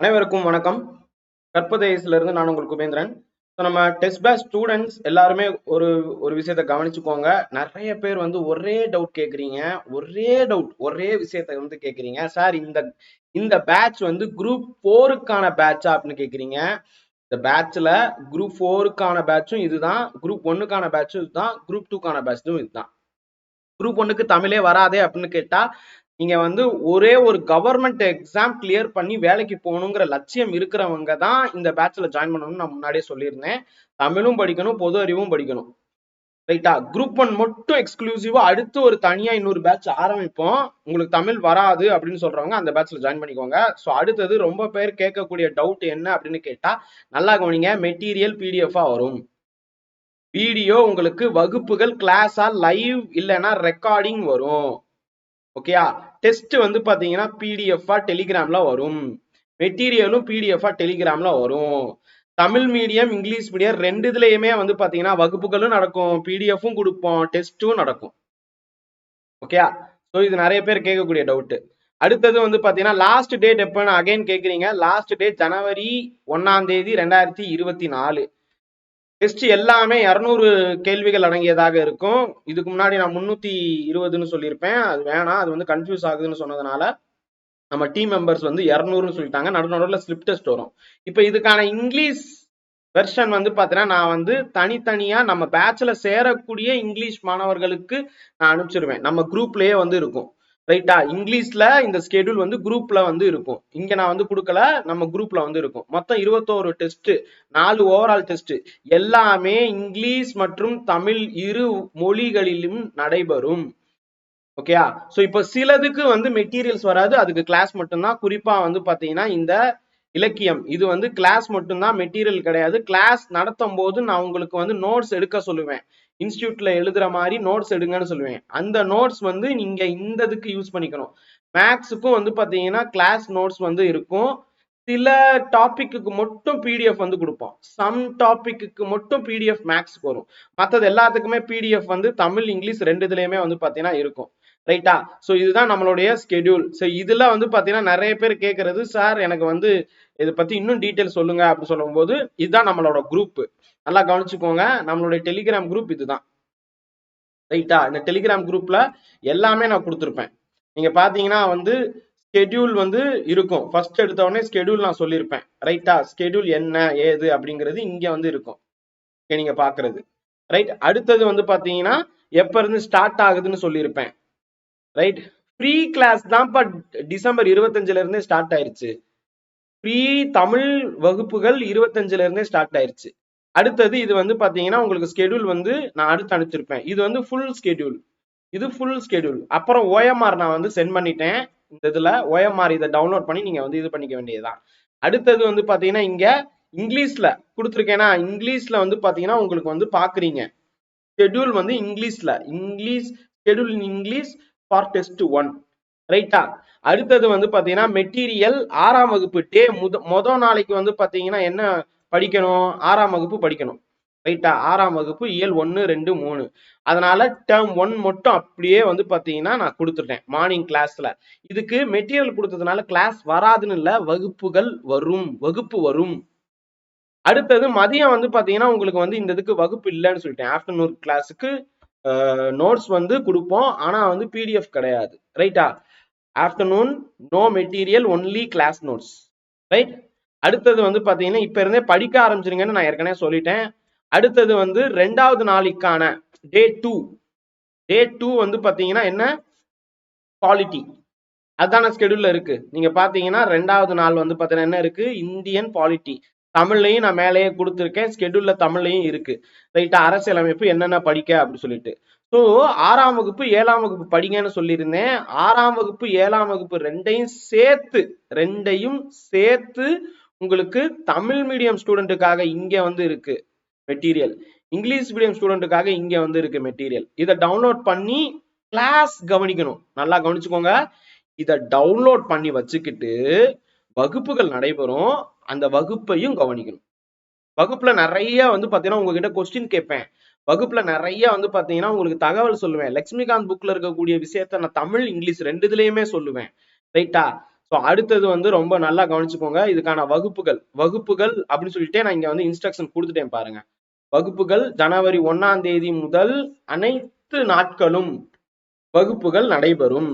அனைவருக்கும் வணக்கம். கற்பதேசில இருந்து நான் உங்களுக்கு உபேந்திரன் ஸோ நம்ம டெஸ்ட் பேஸ் ஸ்டூடெண்ட்ஸ் எல்லாருமே ஒரு ஒரு விஷயத்த கவனிச்சுக்கோங்க. நிறைய பேர் வந்து ஒரே டவுட் கேட்குறீங்க ஒரே டவுட் ஒரே விஷயத்த வந்து கேட்குறீங்க சார் இந்த இந்த பேட்ச் வந்து குரூப் ஃபோருக்கான பேட்சா அப்படின்னு கேட்குறீங்க இந்த பேட்ச்ல குரூப் ஃபோருக்கான பேட்சும் இதுதான். குரூப் ஒன்னுக்கான பேட்சும் இதுதான். குரூப் டூக்கான பேட்சும் இதுதான். குரூப் ஒன்னுக்கு தமிழே வராதே அப்படின்னு கேட்டால் நீங்க வந்து ஒரே ஒரு கவர்மெண்ட் எக்ஸாம் கிளியர் பண்ணி வேலைக்கு போகணுங்கிற லட்சியம் இருக்கிறவங்க தான் இந்த பேட்ச்ல ஜாயின் பண்ணணும்னு நான் முன்னாடியே சொல்லியிருந்தேன். தமிழும் படிக்கணும் பொது அறிவும் படிக்கணும். ரைட்டா குரூப் ஒன் மட்டும் எக்ஸ்க்ளூசிவா அடுத்து ஒரு தனியா இன்னொரு பேட்ச் ஆரம்பிப்போம். உங்களுக்கு தமிழ் வராது அப்படின்னு சொல்றவங்க அந்த பேட்ச்ல ஜாயின் பண்ணிக்கோங்க. ஸோ அடுத்தது ரொம்ப பேர் கேட்கக்கூடிய டவுட் என்ன அப்படின்னு கேட்டா நல்லா கவனிங்க மெட்டீரியல் பிடிஎஃபா வரும். வீடியோ உங்களுக்கு வகுப்புகள் கிளாஸா லைவ் இல்லைன்னா ரெக்கார்டிங் வரும். ஓகேயா டெஸ்ட் வந்து பாத்தீங்கன்னா பிடிஎஃபா டெலிகிராம்ல வரும். மெட்டீரியலும் பிடிஎஃபா டெலிகிராம்ல வரும். தமிழ் மீடியம் இங்கிலீஷ் மீடியம் ரெண்டு இதுலயுமே வந்து பாத்தீங்கன்னா வகுப்புகளும் நடக்கும். பிடிஎஃப்பும் கொடுப்போம். டெஸ்ட்டும் நடக்கும். ஓகேயா ஸோ இது நிறைய பேர் கேட்கக்கூடிய டவுட்டு அடுத்தது வந்து பார்த்தீங்கன்னா லாஸ்ட் டேட் எப்பன்னு அகைன் கேட்குறீங்க லாஸ்ட் டேட் ஜனவரி ஒன்னாம் தேதி ரெண்டாயிரத்தி இருபத்தி நாலு. டெஸ்ட் எல்லாமே இரநூறு கேள்விகள் அடங்கியதாக இருக்கும். இதுக்கு முன்னாடி நான் முன்னூத்தி இருபதுன்னு சொல்லியிருப்பேன். அது வேணாம். அது வந்து கன்ஃபியூஸ் ஆகுதுன்னு சொன்னதுனால நம்ம டீம் மெம்பர்ஸ் வந்து இரநூறுன்னு சொல்லிட்டாங்க. நடு நடுவில் ஸ்லிப் டெஸ்ட் வரும். இப்போ இதுக்கான இங்கிலீஷ் வெர்ஷன் வந்து பார்த்தீங்கன்னா நான் வந்து தனித்தனியாக நம்ம பேட்ச்ல சேரக்கூடிய இங்கிலீஷ் மாணவர்களுக்கு நான் அனுப்பிச்சிருவேன். நம்ம குரூப்லேயே வந்து இருக்கும். ரைட்டா இங்கிலீஷ்ல இந்த ஸ்கெடியூல் வந்து குரூப்ல வந்து இருக்கும். இங்க நான் வந்து கொடுக்கல நம்ம குரூப்ல வந்து இருக்கும். மொத்தம் இருபத்தோரு டெஸ்ட் நாலு ஓவரால் டெஸ்ட் எல்லாமே இங்கிலீஷ் மற்றும் தமிழ் இரு மொழிகளிலும் நடைபெறும். ஓகேயா ஸோ இப்போ சிலதுக்கு வந்து மெட்டீரியல்ஸ் வராது. அதுக்கு கிளாஸ் மட்டும்தான். குறிப்பா வந்து பாத்தீங்கன்னா இந்த இலக்கியம். இது வந்து கிளாஸ் மட்டும்தான் மெட்டீரியல் கிடையாது. கிளாஸ் நடத்தும் போது நான் உங்களுக்கு வந்து நோட்ஸ் எடுக்க சொல்லுவேன். இன்ஸ்டியூட்ல எழுதுற மாதிரி நோட்ஸ் எடுங்கன்னு சொல்லுவேன். அந்த நோட்ஸ் வந்து நீங்க இந்த இதுக்கு யூஸ் பண்ணிக்கணும். மேக்ஸுக்கும் வந்து பாத்தீங்கன்னா கிளாஸ் நோட்ஸ் வந்து இருக்கும். சில டாபிக்கு மட்டும் பிடிஎஃப் வந்து கொடுப்போம் சம் டாபிக்கு மட்டும் பிடிஎஃப் மேக்ஸுக்கு வரும். மற்றது எல்லாத்துக்குமே பிடிஎஃப் வந்து தமிழ் இங்கிலீஷ் ரெண்டு இதுலயுமே வந்து பாத்தீங்கன்னா இருக்கும். ரைட்டா? ஸோ இதுதான் நம்மளுடைய ஸ்கெடியூல் ஸோ இதில் வந்து பார்த்தீங்கன்னா நிறைய பேர் கேட்கறது சார் எனக்கு வந்து இதை பற்றி இன்னும் டீட்டெயில் சொல்லுங்க அப்படின்னு சொல்லும்போது இதுதான் நம்மளோட குரூப் நல்லா கவனிச்சுக்கோங்க நம்மளுடைய டெலிகிராம் குரூப் இதுதான். ரைட்டா? இந்த டெலிகிராம் குரூப்ல எல்லாமே நான் கொடுத்துருப்பேன். நீங்க பாத்தீங்கன்னா வந்து ஸ்கெடியூல் வந்து இருக்கும். ஃபர்ஸ்ட் எடுத்த உடனே ஸ்கெடியூல் நான் சொல்லியிருப்பேன். ரைட்டா? ஸ்கெடியூல் என்ன ஏது அப்படிங்கிறது இங்க வந்து இருக்கும். நீங்க பாக்குறது. ரைட்? அடுத்தது வந்து பாத்தீங்கன்னா எப்ப இருந்து ஸ்டார்ட் ஆகுதுன்னு சொல்லியிருப்பேன். ரைட் ஃப்ரீ கிளாஸ் தான்ப்பா டிசம்பர் இருபத்தஞ்சுல இருந்தே ஸ்டார்ட் ஆயிருச்சு. ஃப்ரீ தமிழ் வகுப்புகள் இருபத்தஞ்சுல இருந்தே ஸ்டார்ட் ஆயிருச்சு. அடுத்தது இது வந்து பாத்தீங்கன்னா உங்களுக்கு ஸ்கெடியூல் வந்து நான் அடுத்து அனுப்பிச்சிருப்பேன். இது வந்து ஃபுல் ஸ்கெடியூல் இது ஃபுல் ஸ்கெடியூல் அப்புறம் ஓஎம்ஆர் நான் வந்து சென்ட் பண்ணிட்டேன். இந்த இதுல ஓஎம்ஆர் இதை டவுன்லோட் பண்ணி நீங்க வந்து இது பண்ணிக்க வேண்டியதுதான். அடுத்தது வந்து பாத்தீங்கன்னா இங்க இங்கிலீஷ்ல கொடுத்துருக்கேன்னா இங்கிலீஷ்ல வந்து பாத்தீங்கன்னா உங்களுக்கு வந்து பாக்குறீங்க. ஷெட்யூல் வந்து இங்கிலீஷ்ல. English schedule in English for test one ரைட்டா அடுத்தது வந்து பாத்தீங்கன்னா மெட்டீரியல் ஆறாம் வகுப்பு டே முத மொத நாளைக்கு வந்து பாத்தீங்கன்னா என்ன படிக்கணும்? ஆறாம் வகுப்பு படிக்கணும். ரைட்டா ஆறாம் வகுப்பு இயல் ஒன்னு ரெண்டு மூணு. அதனால டேர்ம் ஒன் மட்டும் அப்படியே வந்து பாத்தீங்கன்னா நான் கொடுத்துட்டேன் மார்னிங் கிளாஸ்ல இதுக்கு மெட்டீரியல் கொடுத்ததுனால கிளாஸ் வராதுன்னு இல்ல வகுப்புகள் வரும் வகுப்பு வரும். அடுத்தது மதியம் வந்து பாத்தீங்கன்னா உங்களுக்கு வந்து இந்த இதுக்கு வகுப்பு இல்லைன்னு சொல்லிட்டேன் ஆஃப்டர்நூன் கிளாஸுக்கு நோட்ஸ் வந்து கொடுப்போம். ஆனா வந்து பிடிஎஃப் கிடையாது. ரைட்டா afternoon no material only class notes right அடுத்தது வந்து பாத்தீங்கன்னா இப்ப இருந்தே படிக்க ஆரம்பிச்சிருங்கன்னு நான் ஏற்கனவே சொல்லிட்டேன். அடுத்தது வந்து ரெண்டாவது நாளைக்கான டே டூ டே டூ வந்து பாத்தீங்கன்னா என்ன? பாலிட்டி அதான ஸ்கெடியூல்ல இருக்கு. நீங்க பாத்தீங்கன்னா ரெண்டாவது நாள் வந்து பாத்தீங்கன்னா என்ன இருக்கு? இந்தியன் பாலிட்டி தமிழ்லையும் நான் மேலேயே கொடுத்துருக்கேன். ஸ்கெடியூல்ல தமிழ்லையும் இருக்கு. ரைட்டா அரசியலமைப்பு என்னென்ன படிக்க அப்படின்னு சொல்லிட்டு. ஸோ ஆறாம் வகுப்பு ஏழாம் வகுப்பு படிங்கன்னு சொல்லியிருந்தேன். ஆறாம் வகுப்பு ஏழாம் வகுப்பு ரெண்டையும் சேர்த்து ரெண்டையும் சேர்த்து உங்களுக்கு தமிழ் மீடியம் ஸ்டூடெண்ட்டுக்காக இங்கே வந்து இருக்கு மெட்டீரியல் இங்கிலீஷ் மீடியம் ஸ்டூடெண்ட்டுக்காக இங்கே வந்து இருக்கு மெட்டீரியல் இதை டவுன்லோட் பண்ணி கிளாஸ் கவனிக்கணும். நல்லா கவனிச்சுக்கோங்க. இதை டவுன்லோட் பண்ணி வச்சுக்கிட்டு வகுப்புகள் நடைபெறும். அந்த வகுப்பையும் கவனிக்கணும். வகுப்புல நிறைய வந்து பாத்தீங்கன்னா உங்ககிட்ட கொஸ்டின் கேட்பேன். வகுப்புல நிறைய வந்து பாத்தீங்கன்னா உங்களுக்கு தகவல் சொல்லுவேன். லக்ஷ்மிகாந்த் புக்ல இருக்கக்கூடிய விஷயத்த நான் தமிழ் இங்கிலீஷ் ரெண்டு இதுலயுமே சொல்லுவேன் ரைட்டா ஸோ அடுத்தது வந்து ரொம்ப நல்லா கவனிச்சுக்கோங்க. இதுக்கான வகுப்புகள். வகுப்புகள் அப்படின்னு சொல்லிட்டே நான் இங்க வந்து இன்ஸ்ட்ரக்ஷன் கொடுத்துட்டேன் பாருங்க. வகுப்புகள் ஜனவரி ஒன்னாம் தேதி முதல் அனைத்து நாட்களும் வகுப்புகள் நடைபெறும்.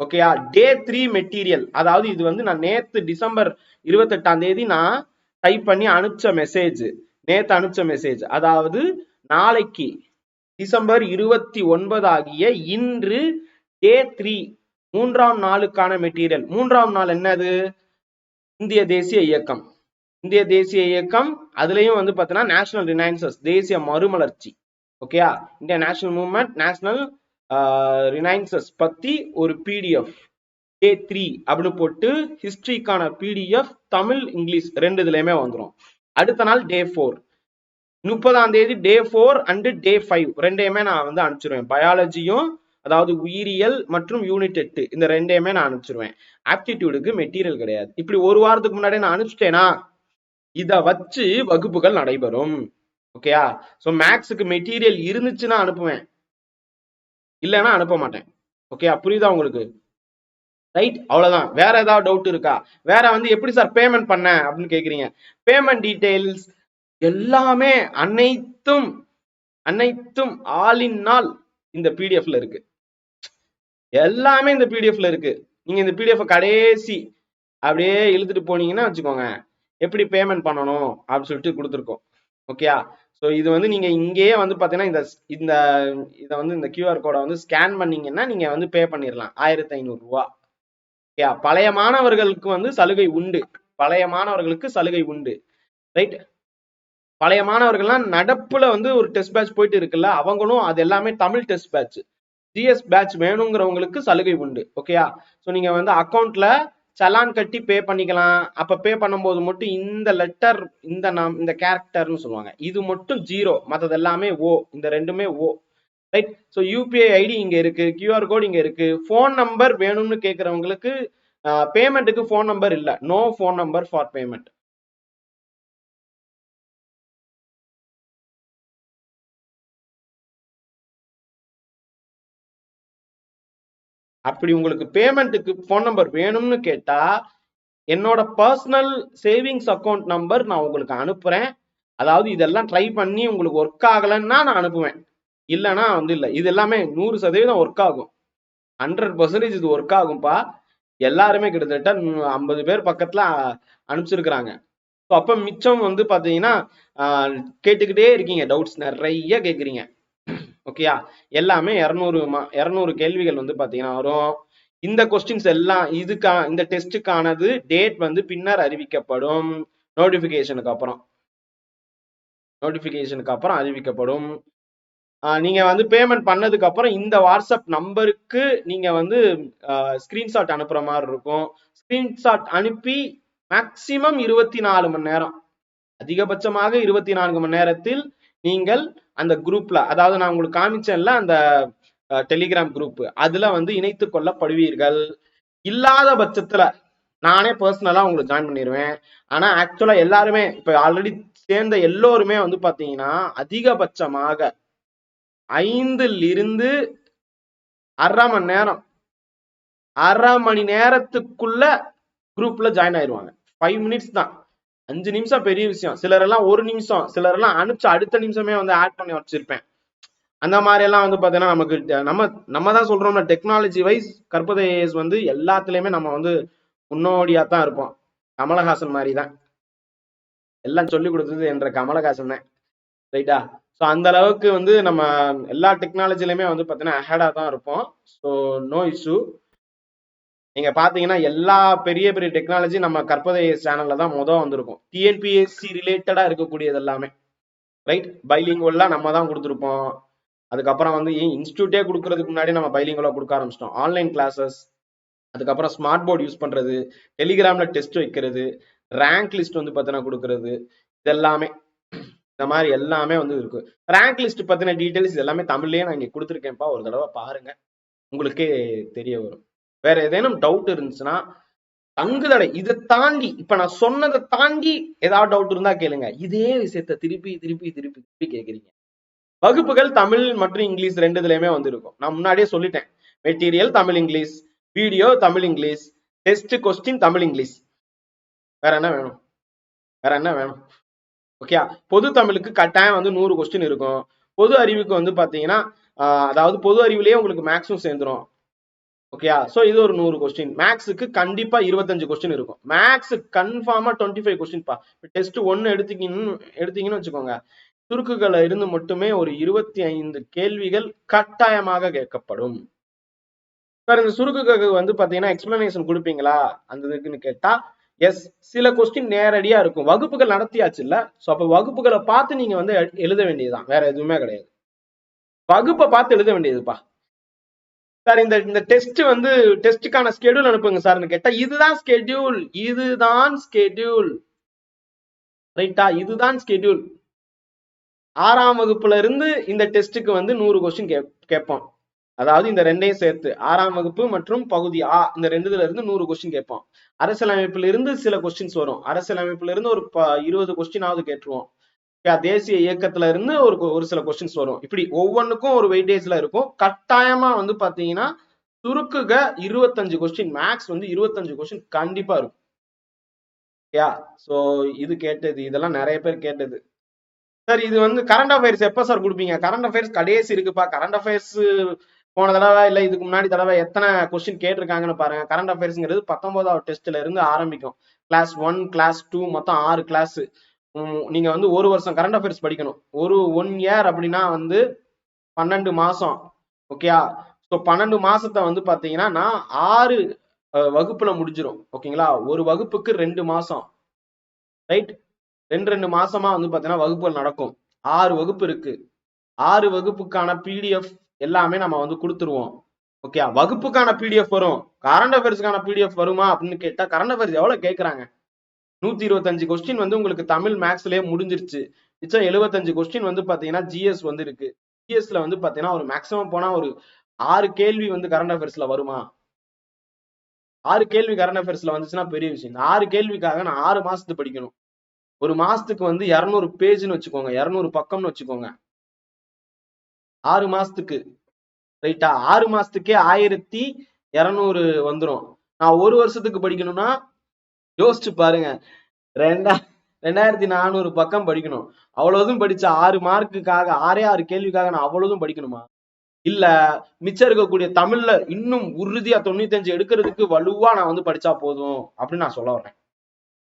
ஓகேயா டே த்ரீ மெட்டீரியல் அதாவது இது வந்து நான் நேத்து டிசம்பர் இருபத்தெட்டாம் தேதி நான் டைப் பண்ணி அனுப்பிச்ச மெசேஜ் நேத்து அனுப்பிச்ச மெசேஜ் அதாவது நாளைக்கு டிசம்பர் இருபத்தி ஒன்பது ஆகிய இன்று டே த்ரீ மூன்றாம் நாளுக்கான மெட்டீரியல் மூன்றாம் நாள் என்னது? இந்திய தேசிய இயக்கம். இந்திய தேசிய இயக்கம் அதுலயும் வந்து பார்த்தீங்கன்னா நேஷனல் ரினைன்சஸ் தேசிய மறுமலர்ச்சி. ஓகேயா India national movement national renaissance பத்தி ஒரு பிடிஎஃப் ஏ த்ரீ அப்படின்னு போட்டு ஹிஸ்டரிக்கான பிடிஎஃப் தமிழ் இங்கிலீஷ் ரெண்டு இதுலயுமே வந்துடும் அடுத்த நாள் டே ஃபோர் முப்பதாம் தேதி day four and day five ரெண்டையுமே நான் வந்து அனுப்பிச்சிருவேன். பயாலஜியும் அதாவது உயிரியல் மற்றும் யூனிட் எட்டு இந்த ரெண்டையுமே நான் அனுப்பிச்சிருவேன். ஆப்டிடியூடுக்கு மெட்டீரியல் கிடையாது. இப்படி ஒரு வாரத்துக்கு முன்னாடி நான் அனுப்பிச்சிட்டேனா? இதை வச்சு வகுப்புகள் நடைபெறும். ஓகேயா ஸோ மேக்ஸுக்கு மெட்டீரியல் இருந்துச்சுன்னா அனுப்புவேன். இல்லைன்னா அனுப்ப மாட்டேன். ஓகே புரியுதா உங்களுக்கு? ரைட் அவ்வளவுதான். வேற ஏதாவது டவுட் இருக்கா? வேற வந்து எப்படி சார் பேமெண்ட் பண்ண அப்படின்னு கேட்குறீங்க பேமெண்ட் டீடைல்ஸ் எல்லாமே அனைத்தும் அனைத்தும் ஆலின் நாள் இந்த பிடிஎஃப்ல இருக்கு. எல்லாமே இந்த பிடிஎஃப்ல இருக்கு. நீங்க இந்த பிடிஎஃப் கடைசி அப்படியே இழுத்துட்டு போனீங்கன்னா வச்சுக்கோங்க. எப்படி பேமெண்ட் பண்ணணும் அப்படின்னு சொல்லிட்டு கொடுத்துருக்கோம். ஓகேயா ஸோ இது வந்து நீங்க இங்கேயே வந்து பாத்தீங்கன்னா இந்த இந்த இதை வந்து இந்த கியூஆர் கோடை வந்து ஸ்கேன் பண்ணீங்கன்னா நீங்க வந்து பே பண்ணிடலாம் ஆயிரத்தி ஐநூறு ரூபா. பழைய மாணவர்களுக்கு வந்து சலுகை உண்டு. பழைய மாணவர்களுக்கு சலுகை உண்டு. ரைட் பழைய மாணவர்கள்லாம் நடப்புல வந்து ஒரு டெஸ்ட் பேட்ச் போயிட்டு இருக்குல்ல அவங்களும் அது எல்லாமே Tamil test batch GS batch வேணுங்கிறவங்களுக்கு சலுகை உண்டு. ஓகேயா ஸோ நீங்க வந்து அக்கௌண்ட்ல சலான் கட்டி பே பண்ணிக்கலாம். அப்ப பே பண்ணும்போது மட்டும் இந்த லெட்டர் இந்த நாம் இந்த கேரக்டர்னு சொல்லுவாங்க. இது மட்டும் ஜீரோ மற்றது எல்லாமே ஓ இந்த ரெண்டுமே oh right so UPI ID இங்க இருக்கு கியூஆர் கோட் இங்க இருக்கு. ஃபோன் நம்பர் வேணும்னு கேட்கறவங்களுக்கு பேமெண்ட்டுக்கு ஃபோன் நம்பர் இல்லை. No phone number for payment அப்படி உங்களுக்கு பேமெண்ட்டுக்கு ஃபோன் நம்பர் வேணும்னு கேட்டா என்னோட பர்சனல் சேவிங்ஸ் அக்கௌண்ட் நம்பர் நான் உங்களுக்கு அனுப்புறேன். அதாவது இதெல்லாம் ட்ரை பண்ணி உங்களுக்கு ஒர்க் ஆகலைன்னா நான் அனுப்புவேன். இல்லைன்னா வந்து இல்லை. இது எல்லாமே நூறு சதவீதம் ஒர்க் ஆகும். ஹண்ட்ரட் பர்சன்டேஜ் இது ஒர்க் ஆகும்ப்பா. எல்லாருமே கிட்டத்தட்ட ஐம்பது பேர் பக்கத்துல அனுப்பிச்சிருக்கிறாங்க. ஸோ அப்போ மிச்சம் வந்து பார்த்தீங்கன்னா கேட்டுக்கிட்டே இருக்கீங்க. டவுட்ஸ் நிறைய கேட்குறீங்க ஓகேயா எல்லாமே இரநூறு இரநூறு கேள்விகள் வந்து பார்த்தீங்கன்னா வரும். இந்த கொஸ்டின்ஸ் எல்லாம் இதுக்கா இந்த டெஸ்ட்டுக்கானது டேட் வந்து பின்னர் அறிவிக்கப்படும். நோட்டிஃபிகேஷனுக்கு அப்புறம். நோட்டிஃபிகேஷனுக்கு அப்புறம் அறிவிக்கப்படும். நீங்க வந்து பேமெண்ட் பண்ணதுக்கு அப்புறம் இந்த வாட்ஸ்அப் நம்பருக்கு நீங்க வந்து ஸ்கிரீன்ஷாட் அனுப்புற மாதிரி இருக்கும். ஸ்கிரீன்ஷாட் அனுப்பி மேக்சிமம் இருபத்தி நாலு மணி நேரம். அதிகபட்சமாக இருபத்தி நான்கு மணி நேரத்தில் நீங்கள் அந்த குரூப்ல அதாவது நான் உங்களுக்கு காமிச்சேன்ல அந்த டெலிகிராம் குரூப் அதுல வந்து இணைத்து கொள்ளப்படுவீர்கள். இல்லாத பட்சத்துல நானே பர்சனலா உங்களுக்கு ஜாயின் பண்ணிடுவேன் ஆனா ஆக்சுவலா எல்லாருமே இப்ப ஆல்ரெடி சேர்ந்த எல்லோருமே வந்து பாத்தீங்கன்னா அதிகபட்சமாக ஐந்தில் இருந்து அரை மணி நேரம் அரை மணி நேரத்துக்குள்ள குரூப்ல ஜாயின் ஆயிடுவாங்க ஃபைவ் மினிட்ஸ் தான். அஞ்சு நிமிஷம் பெரிய விஷயம். சிலர் எல்லாம் ஒரு நிமிஷம். சிலர் எல்லாம் அனுப்பிச்சு அடுத்த நிமிஷமே வந்து ஆட் பண்ணி வச்சிருப்பேன். அந்த மாதிரி எல்லாம் வந்து பாத்தீங்கன்னா நமக்கு நம்ம நம்ம தான் சொல்றோம்ல டெக்னாலஜி வைஸ் கற்பதை வந்து எல்லாத்துலயுமே நம்ம வந்து முன்னோடியா தான் இருப்போம். கமலஹாசன் மாதிரி தான். எல்லாம் சொல்லி கொடுத்தது என்ற கமலஹாசன் தான். ரைட்டா ஸோ அந்த அளவுக்கு வந்து நம்ம எல்லா டெக்னாலஜிலையுமே வந்து பார்த்தீங்கன்னா அஹேடாக தான் இருப்போம். ஸோ நோ இஷ்யூ நீங்க பாத்தீங்கன்னா எல்லா பெரிய பெரிய டெக்னாலஜி நம்ம கற்பதை சேனல்ல தான் மொதல் வந்திருக்கும். டிஎன்பிஎஸ்சி ரிலேட்டடா இருக்கக்கூடியது எல்லாமே. ரைட் பைலிங்கோல்லாம் நம்ம தான் கொடுத்துருப்போம். அதுக்கப்புறம் வந்து இன்ஸ்டியூட்டே கொடுக்கறதுக்கு முன்னாடி நம்ம பைலிங்கோல கொடுக்க ஆரம்பிச்சிட்டோம். ஆன்லைன் கிளாஸஸ் அதுக்கப்புறம் ஸ்மார்ட் போர்டு யூஸ் பண்றது டெலிகிராம்ல டெஸ்ட் வைக்கிறது ரேங்க் லிஸ்ட் வந்து பார்த்தீங்கன்னா கொடுக்கறது இதெல்லாமே. இந்த மாதிரி எல்லாமே வந்து இருக்கு. ரேங்க் லிஸ்ட் பத்தின டீட்டெயில்ஸ் எல்லாமே தமிழ்லயே நான் இங்க கொடுத்துருக்கேன்ப்பா. ஒரு தடவை பாருங்க. உங்களுக்கே தெரிய வரும். வேற ஏதேனும் டவுட் இருந்துச்சுன்னா தங்குதடை இதை தாண்டி இப்ப நான் சொன்னதை தாண்டி ஏதாவது டவுட் இருந்தா கேளுங்க. இதே விஷயத்த திருப்பி திருப்பி திருப்பி திருப்பி கேக்குறீங்க. வகுப்புகள் தமிழ் மற்றும் இங்கிலீஷ் ரெண்டு இதுலயுமே வந்திருக்கும். நான் முன்னாடியே சொல்லிட்டேன். Material Tamil English. Video Tamil English. Test question Tamil English. வேற என்ன வேணும்? வேற என்ன வேணும்? ஓகே பொது தமிழுக்கு கட்டாயம் வந்து நூறு கொஸ்டின் இருக்கும். பொது அறிவுக்கு வந்து பாத்தீங்கன்னா அதாவது பொது அறிவுலயே உங்களுக்கு மேக்ஸும் சேர்ந்துரும். ஓகேயா சோ இது ஒரு நூறு கொஸ்டின் மேக்ஸுக்கு கண்டிப்பா இருபத்தஞ்சு கொஸ்டின் இருக்கும். மேக்ஸ் கன்ஃபார்மா டுவெண்ட்டி ஃபைவ் கொஸ்டின் பா டெஸ்ட் ஒன்னு எடுத்தீங்கன்னு எடுத்தீங்கன்னு வச்சுக்கோங்க. சுருக்குகளை இருந்து மட்டுமே ஒரு இருபத்தி ஐந்து கேள்விகள் கட்டாயமாக கேட்கப்படும். சார் இந்த சுருக்குக்கு வந்து பாத்தீங்கன்னா எக்ஸ்பிளனேஷன் கொடுப்பீங்களா? அந்த இதுக்குன்னு கேட்டா எஸ் சில கொஸ்டின் நேரடியா இருக்கும். வகுப்புகள் நடத்தியாச்சு இல்ல? சோ அப்ப வகுப்புகளை பார்த்து நீங்க வந்து எழுத வேண்டியதுதான். வேற எதுவுமே கிடையாது. வகுப்பை பார்த்து எழுத வேண்டியதுப்பா. சார் இந்த இந்த டெஸ்ட் வந்து டெஸ்ட்டுக்கான ஸ்கெடியூல் அனுப்புங்க சார்னு கேட்டா. இதுதான் ஸ்கெடியூல் இதுதான் ஸ்கெடியூல் ரைட்டா இதுதான் ஸ்கெடியூல் ஆறாம் வகுப்புல இருந்து இந்த டெஸ்ட்டுக்கு வந்து நூறு கொஸ்டின் கேட்போம் அதாவது இந்த ரெண்டையும் சேர்த்து ஆறாம் வகுப்பு மற்றும் பகுதி ஆ இந்த ரெண்டுல இருந்து நூறு கொஸ்டின் கேட்போம் அரசியலமைப்புல இருந்து சில கொஸ்டின்ஸ் வரும். அரசியலமைப்புல இருந்து ஒரு ப- இருபது கொஸ்டினாவது கேட்டுருவோம் தேசிய இயக்கத்துல இருந்து ஒரு ஒரு சில கொஸ்டின்ஸ் வரும். இப்படி ஒவ்வொன்றுக்கும் ஒரு வெயிட்டேஜ்ல இருக்கும். கட்டாயமா வந்து பாத்தீங்கன்னா சுருக்குக இருபத்தஞ்சு கொஸ்டின் மேக்ஸ் வந்து இருபத்தஞ்சு கொஸ்டின் கண்டிப்பா இருக்கும். யா சோ இது கேட்டது இதெல்லாம் நிறைய பேர் கேட்டது. சார் இது வந்து கரண்ட் அஃபேர்ஸ் எப்ப சார் கொடுப்பீங்க? கரண்ட் அஃபேர்ஸ் கடைசி இருக்குப்பா. கரண்ட் அஃபேர்ஸ் போன தடவை இல்ல இதுக்கு முன்னாடி தடவை எத்தனை கொஸ்டின் கேட்டிருக்காங்கன்னு பாருங்க. கரண்ட் அஃபேர்ஸ்ங்கிறது பத்தொன்பதாவது டெஸ்ட்ல இருந்து ஆரம்பிக்கும். கிளாஸ் ஒன் கிளாஸ் டூ மொத்தம் ஆறு கிளாஸ் நீங்க வந்து ஒரு வருஷம் கரண்ட் அஃபேர்ஸ் படிக்கணும். ஒரு ஒன் இயர் அப்படின்னா வந்து பன்னெண்டு மாசம். ஓகேயா ஸோ பன்னெண்டு மாசத்தை வந்து பாத்தீங்கன்னா நான் ஆறு வகுப்புல முடிஞ்சிடும் ஓகேங்களா ஒரு வகுப்புக்கு ரெண்டு மாசம். ரைட் ரெண்டு ரெண்டு மாசமா வந்து பாத்தீங்கன்னா வகுப்புகள் நடக்கும். ஆறு வகுப்பு இருக்கு. ஆறு வகுப்புக்கான பிடிஎஃப் எல்லாமே நம்ம வந்து கொடுத்துருவோம். ஓகே வகுப்புக்கான பிடிஎஃப் வரும். கரண்ட் அஃபேர்ஸ்க்கான பிடிஎஃப் வருமா அப்படின்னு கேட்டா கரண்ட் அஃபேர்ஸ் எவ்வளவு கேட்கறாங்க நூத்தி இருபத்தஞ்சு கொஸ்டின் வந்து உங்களுக்கு தமிழ் மேக்ஸ்லயே முடிஞ்சிருச்சு. மிச்சம் எழுபத்தஞ்சு கொஸ்டின் வந்து பாத்தீங்கன்னா ஜிஎஸ் வந்து இருக்கு. ஜிஎஸ்ல வந்து பாத்தீங்கன்னா ஒரு மேக்ஸிமம் போனா ஒரு ஆறு கேள்வி வந்து கரண்ட் அஃபேர்ஸ்ல வருமா? ஆறு கேள்வி கரண்ட் அஃபேர்ஸ்ல வந்துச்சுன்னா பெரிய விஷயம். இந்த ஆறு கேள்விக்காக நான் ஆறு மாசத்துக்கு படிக்கணும். ஒரு மாசத்துக்கு வந்து இருநூறு பேஜ்னு வச்சுக்கோங்க. இருநூறு பக்கம்னு வச்சுக்கோங்க. ஆறு மாசத்துக்கு. ரைட்டா ஆறு மாசத்துக்கே ஆயிரத்தி இருநூறு வந்துரும். நான் ஒரு வருஷத்துக்கு படிக்கணும்னா யோசிச்சு பாருங்க. ரெண்டா ரெண்டாயிரத்தி நானூறு பக்கம் படிக்கணும். அவ்வளவுதும் படிச்ச ஆறு மார்க்குக்காக ஆறே ஆறு கேள்விக்காக நான் அவ்வளவுதும் படிக்கணுமா? இல்ல மிச்சம் இருக்கக்கூடிய தமிழ்ல இன்னும் உறுதியா தொண்ணூத்தஞ்சு எடுக்கிறதுக்கு வலுவா நான் வந்து படிச்சா போதும் அப்படின்னு நான் சொல்ல வரேன்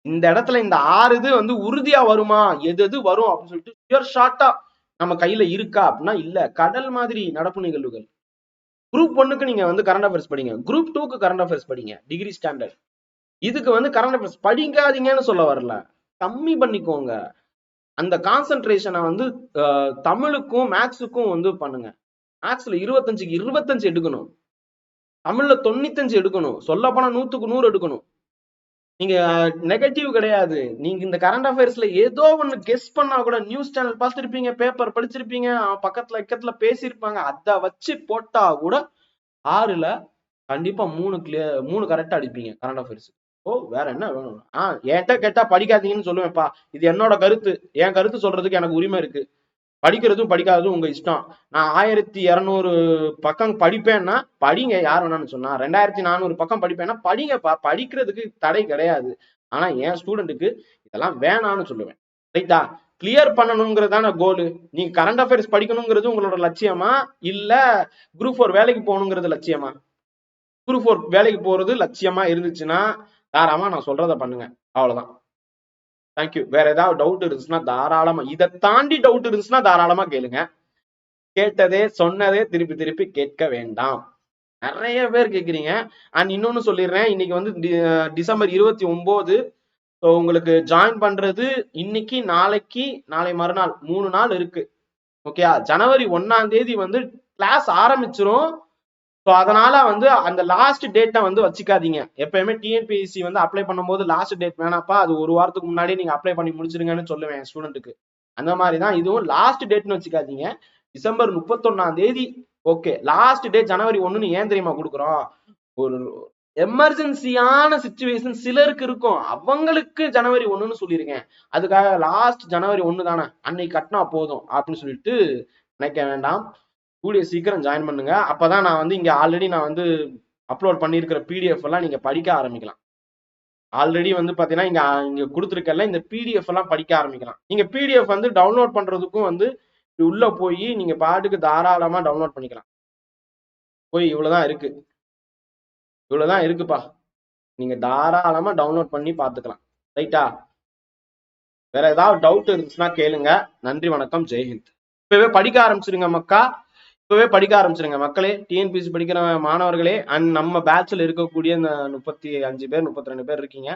இந்த இடத்துல இந்த ஆறு இது வந்து உறுதியா வருமா? எது எது வரும் அப்படின்னு சொல்லிட்டு பியர் ஷார்ட்டா நம்ம கையில இருக்கா அப்படின்னா இல்ல. கடல் மாதிரி நடப்பு நிகழ்வுகள். குரூப் ஒன்னுக்கு நீங்க வந்து கரண்ட் அஃபேர்ஸ் படிங்க. குரூப் டூக்கு கரண்ட் அஃபேர்ஸ் படிங்க. டிகிரி ஸ்டாண்டர்ட் இதுக்கு வந்து கரண்ட் அஃபேர்ஸ் படிக்காதீங்கன்னு சொல்ல வரல. கம்மி பண்ணிக்கோங்க. அந்த கான்சென்ட்ரேஷனை வந்து தமிழுக்கும் மேக்ஸுக்கும் வந்து பண்ணுங்க. மேக்ஸ்ல இருபத்தஞ்சுக்கு இருபத்தஞ்சு எடுக்கணும். தமிழ்ல தொண்ணூத்தஞ்சு எடுக்கணும். சொல்ல போனா நூத்துக்கு நூறு எடுக்கணும். நீங்க நெகட்டிவ் கிடையாது. நீங்க இந்த கரண்ட் அஃபேர்ஸ்ல ஏதோ ஒண்ணு கெஸ் பண்ணா கூட நியூஸ் சேனல் பார்த்துருப்பீங்க பேப்பர் படிச்சிருப்பீங்க பக்கத்துல இக்கத்துல பேசியிருப்பாங்க. அதை வச்சு போட்டா கூட ஆறுல கண்டிப்பா மூணு கிளியர் மூணு கரெக்டா அடிப்பீங்க கரண்ட் அஃபேர்ஸ் ஓ வேற என்ன? வேணும் ஆஹ் என்கிட்ட கேட்டா படிக்காதீங்கன்னு சொல்லுவேன்ப்பா. இது என்னோட கருத்து. என் கருத்து சொல்றதுக்கு எனக்கு உரிமை இருக்கு. படிக்கிறதும் படிக்காததும் உங்க இஷ்டம். நான் ஆயிரத்தி இருநூறு பக்கம் படிப்பேன்னா படிங்க யார் வேணாம்னு சொன்னா. ரெண்டாயிரத்தி நானூறு பக்கம் படிப்பேன்னா படிங்கப்பா. படிக்கிறதுக்கு தடை கிடையாது. ஆனா என் ஸ்டூடெண்ட்டுக்கு இதெல்லாம் வேணாம்னு சொல்லுவேன். ரைட்டா கிளியர் பண்ணணுங்கிறதான கோலு நீங்க கரண்ட் அஃபேர்ஸ் படிக்கணுங்கிறது உங்களோட லட்சியமா? இல்ல குரூப் ஃபோர் வேலைக்கு போகணுங்கிறது லட்சியமா? குரூப் ஃபோர் வேலைக்கு போறது லட்சியமா இருந்துச்சுன்னா தாராளமா நான் சொல்றத பண்ணுங்க. அவ்வளவுதான். தேங்க்யூ வேற ஏதாவது டவுட் இருந்துச்சுன்னா தாராளமா இதை தாண்டி டவுட் இருந்துச்சுன்னா தாராளமா கேளுங்க. கேட்டதே சொன்னதே திருப்பி திருப்பி கேட்க வேண்டாம். நிறைய பேர் கேட்குறீங்க அண்ட் இன்னொன்னு சொல்லிடுறேன். இன்னைக்கு வந்து டி- டிசம்பர் இருபத்தி ஒன்பது ஸோ உங்களுக்கு ஜாயின் பண்றது இன்னைக்கு நாளைக்கு நாளை மறுநாள் மூணு நாள் இருக்கு. ஓகே ஜனவரி ஒண்ணாம் தேதி வந்து கிளாஸ் ஆரம்பிச்சிரும். ஸோ அதனால வந்து அந்த லாஸ்ட் டேட்டை வந்து வச்சுக்காதீங்க. எப்பயுமே டிஎன்பிஎஸ்சி வந்து அப்ளை பண்ணும்போது லாஸ்ட் டேட் வேணாப்பா அது ஒரு வாரத்துக்கு முன்னாடி நீங்க அப்ளை பண்ணி முடிச்சிருங்கன்னு சொல்லுவேன் ஸ்டூடெண்ட்டுக்கு அந்த மாதிரி தான் இதுவும் லாஸ்ட் டேட்னு வச்சுக்காதீங்க. டிசம்பர் முப்பத்தொன்னாம் தேதி ஓகே லாஸ்ட் டேட் ஜனவரி ஒன்றுன்னு ஏன் தெரியுமா கொடுக்குறோம்? ஒரு எமர்ஜென்சியான சுச்சுவேஷன் சிலருக்கு இருக்கும். அவங்களுக்கு ஜனவரி ஒன்றுன்னு சொல்லியிருக்கேன் அதுக்காக லாஸ்ட் ஜனவரி ஒன்று தானே அன்னைக்கு கட்டினா போதும் அப்படின்னு சொல்லிட்டு நினைக்க வேண்டாம். கூடிய சீக்கிரம் ஜாயின் பண்ணுங்க. அப்பதான் நான் வந்து இங்க ஆல்ரெடி நான் வந்து அப்லோட் பண்ணியிருக்கிற பிடிஎஃப் எல்லாம் நீங்க படிக்க ஆரம்பிக்கலாம். ஆல்ரெடி வந்து பாத்தீங்கன்னா இங்க இங்க கொடுத்துருக்கல இந்த பிடிஎஃப் எல்லாம் படிக்க ஆரம்பிக்கலாம். நீங்க பிடிஎஃப் வந்து டவுன்லோட் பண்றதுக்கும் வந்து உள்ள போய் நீங்க பாட்டுக்கு தாராளமா டவுன்லோட் பண்ணிக்கலாம். போய் இவ்வளவுதான் இருக்கு. இவ்வளவுதான் இருக்குப்பா. நீங்க தாராளமா டவுன்லோட் பண்ணி பாத்துக்கலாம். ரைட்டா வேற ஏதாவது டவுட் இருந்துச்சுன்னா கேளுங்க. நன்றி வணக்கம். ஜெய்ஹிந்த் இப்பவே படிக்க ஆரம்பிச்சிருங்க மக்கா. இப்பவே படிக்க ஆரம்பிச்சிருங்க. மக்களே டிஎன்பிசி படிக்கிற மாணவர்களே அண்ட் நம்ம பேட்ச்ல இருக்கக்கூடிய இந்த முப்பத்தி அஞ்சு பேர் முப்பத்தி ரெண்டு பேர் இருக்கீங்க.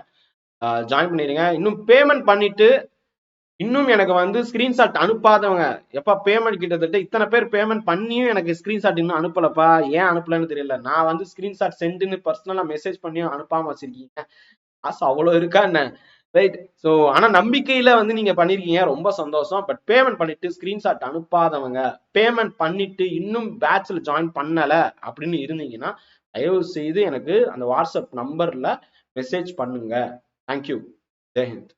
ஜாயின் பண்ணிடுங்க. இன்னும் பேமெண்ட் பண்ணிட்டு இன்னும் எனக்கு வந்து ஸ்கிரீன்ஷாட் அனுப்பாதவங்க. எப்ப பேமெண்ட் கிட்டத்தட்ட இத்தனை பேர் பேமெண்ட் பண்ணியும் எனக்கு ஸ்கிரீன்ஷாட் இன்னும் அனுப்பலப்பா? ஏன் அனுப்பலன்னு தெரியல. நான் வந்து ஸ்கிரீன்ஷாட் சென்டுன்னு பர்சனலா மெசேஜ் பண்ணியும் அனுப்பாம வச்சிருக்கீங்க. காசு அவ்வளவு இருக்கா என்ன? ரைட் ஸோ ஆனால் நம்பிக்கையில் வந்து நீங்கள் பண்ணியிருக்கீங்க ரொம்ப சந்தோஷம். பட் பேமெண்ட் பண்ணிட்டு ஸ்க்ரீன்ஷாட் அனுப்பாதவங்க பேமெண்ட் பண்ணிட்டு இன்னும் பேட்ச்ல ஜாயின் பண்ணலை அப்படின்னு இருந்தீங்கன்னா தயவு செய்து எனக்கு அந்த வாட்ஸ்அப் நம்பரில் மெசேஜ் பண்ணுங்க. தேங்க்யூ ஜெய்ஹிந்த்